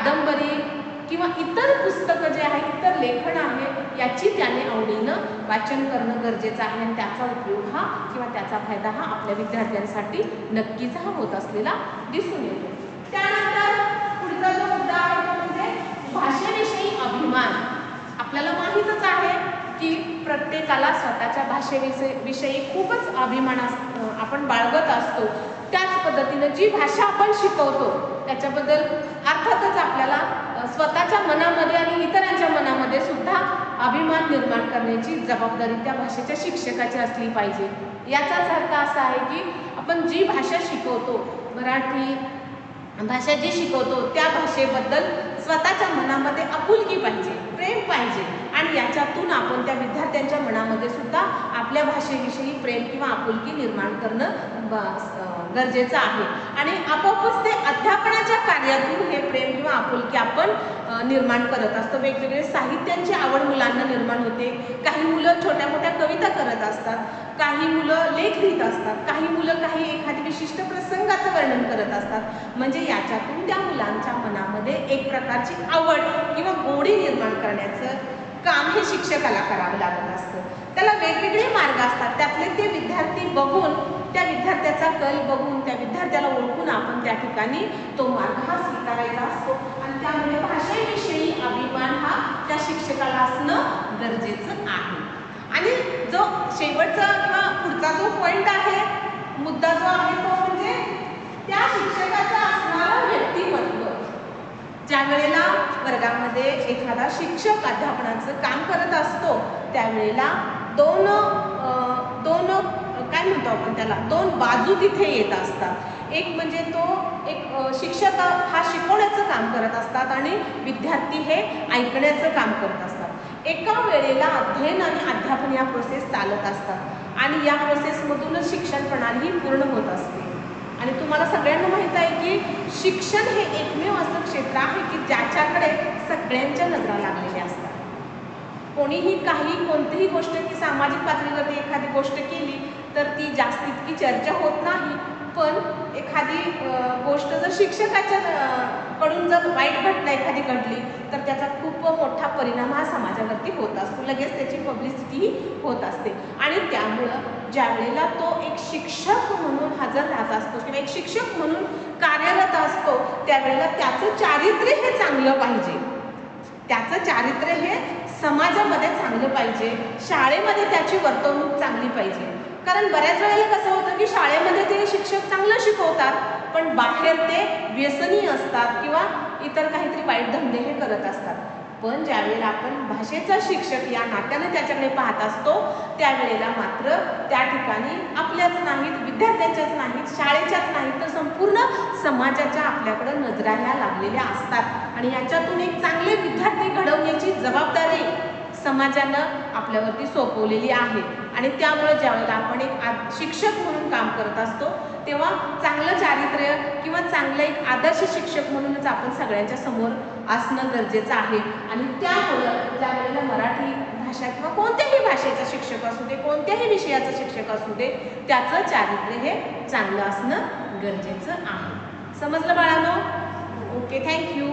कादंबरी किंवा इतर पुस्तकं जे आहे इतर लेखन आहे याची त्याने आवडीनं वाचन करणं गरजेचं आहे आणि त्याचा उपयोग हा किंवा त्याचा फायदा हा आपल्या विद्यार्थ्यांसाठी नक्कीच हा होत असलेला दिसून येतो. त्यानंतर पुढचा जो मुद्दा आहे तो म्हणजे भाषेविषयी अभिमान. आपल्याला माहीतच आहे की प्रत्येकाला स्वतःच्या भाषेविषयी विषयी खूपच अभिमान आपण बाळगत असतो. त्याच पद्धतीनं जी भाषा आपण शिकवतो त्याच्याबद्दल अर्थातच आपल्याला स्वतःच्या मनामध्ये आणि इतरांच्या मनामध्ये सुद्धा अभिमान निर्माण करण्याची जबाबदारी त्या भाषेच्या शिक्षकाची असली पाहिजे. याचाच अर्थ असा आहे की आपण जी भाषा शिकवतो मराठी भाषा जी शिकवतो त्या भाषेबद्दल स्वतःच्या मनामध्ये आपुलकी पाहिजे प्रेम पाहिजे. आणि याच्यातून आपण त्या विद्यार्थ्यांच्या मनामध्ये सुद्धा आपल्या भाषेविषयी प्रेम किंवा आपुलकी निर्माण करणं ब- गरजेचं आहे. आणि आपोआपच ते अध्यापनाच्या कार्यातून हे प्रेम किंवा आपुलकी आपण निर्माण करत असतो. वेगवेगळे साहित्यांची आवड मुलांना निर्माण होते. काही मुलं छोट्या मोठ्या कविता करत असतात. काही मुलं लेख लिहित असतात. काही मुलं काही एखादी विशिष्ट प्रसंग प्रसंगाचं वर्णन करत असतात. म्हणजे याच्यातून त्या मुलांच्या मनामध्ये एक प्रकारची आवड किंवा गोडी निर्माण करण्याचं काम हे शिक्षकाला करावं लागत असतं. त्याला वेगवेगळे मार्ग असतात. त्यातले ते विद्यार्थी बघून त्या विद्यार्थ्याचा कल बघून त्या विद्यार्थ्याला ओळखून आपण त्या ठिकाणी तो मार्ग हा स्वीकारायचा असतो. आणि त्यामुळे भाषेविषयी अभिमान हा त्या शिक्षकाला असणं गरजेचं आहे. आणि जो शेवटचा किंवा पुढचा जो पॉईंट आहे मुद्दा जो आहे तो म्हणजे त्या शिक्षकाचं असणारं व्यक्तिमत्व. ज्या वेळेला वर्गामध्ये एखादा शिक्षक अध्यापनाचं काम करत असतो त्यावेळेला दोन दोन काय म्हणतो आपण त्याला? दोन बाजू तिथे येत असतात. एक म्हणजे तो एक शिक्षक हा शिकवण्याचं काम करत असतात आणि विद्यार्थी हे ऐकण्याचं काम करत असतात. एका वेळेला अध्ययन आणि अध्यापन या प्रोसेस चालत असतात आणि या प्रोसेसमधूनच शिक्षण प्रणाली ही पूर्ण होत असते. आणि तुम्हाला सगळ्यांना माहीत आहे की शिक्षण हे एकमेव असं क्षेत्र आहे की ज्याच्याकडे सगळ्यांच्या नजरा लागलेल्या असतात. कोणीही काही कोणतीही गोष्ट की सामाजिक पातळीवरती एखादी गोष्ट केली तर ती जास्त इतकी चर्चा होत नाही. पण एखादी गोष्ट जर शिक्षकाच्या कडून जर वाईट घटना एखादी घडली तर त्याचा खूप मोठा परिणाम हा समाजावरती होत असतो. लगेच त्याची पब्लिसिटी होत असते. आणि त्यामुळं ज्या वेळेला तो एक शिक्षक म्हणून हजर राहत असतो किंवा एक शिक्षक म्हणून कार्यरत असतो त्यावेळेला त्याचं चारित्र्य हे चांगलं पाहिजे. त्याचं चारित्र्य हे समाजामध्ये चांगलं पाहिजे. शाळेमध्ये त्याची वर्तवणूक चांगली पाहिजे. कारण बऱ्याच वेळेला कसं होतं की शाळेमध्ये ते शिक्षक चांगलं शिकवतात पण बाहेर ते व्यसनी असतात किंवा इतर काहीतरी वाईट धंदे हे करत असतात. पण ज्यावेळेला आपण भाषेचा शिक्षक या नात्याने त्याच्याकडे पाहत असतो त्यावेळेला मात्र त्या ठिकाणी आपल्याच नाहीत विद्यार्थ्यांच्याच नाहीत शाळेच्याच नाहीत तर संपूर्ण समाजाच्या आपल्याकडं नजरा ह्या लागलेल्या असतात. आणि याच्यातून एक चांगले विद्यार्थी घडवण्याची जबाबदारी समाजानं आपल्यावरती सोपवलेली आहे. आणि त्यामुळे ज्यावेळेला आपण एक आ शिक्षक म्हणून काम करत असतो तेव्हा चांगलं चारित्र्य किंवा चांगलं एक आदर्श शिक्षक म्हणूनच आपण सगळ्यांच्या समोर असणं गरजेचं आहे. आणि त्यामुळं ज्या वेळेला मराठी भाषा किंवा कोणत्याही भाषेचा शिक्षक असू दे कोणत्याही विषयाचा शिक्षक असू दे त्याचं चारित्र्य हे चांगलं असणं गरजेचं आहे. समजलं बाळानो? Okay thank you.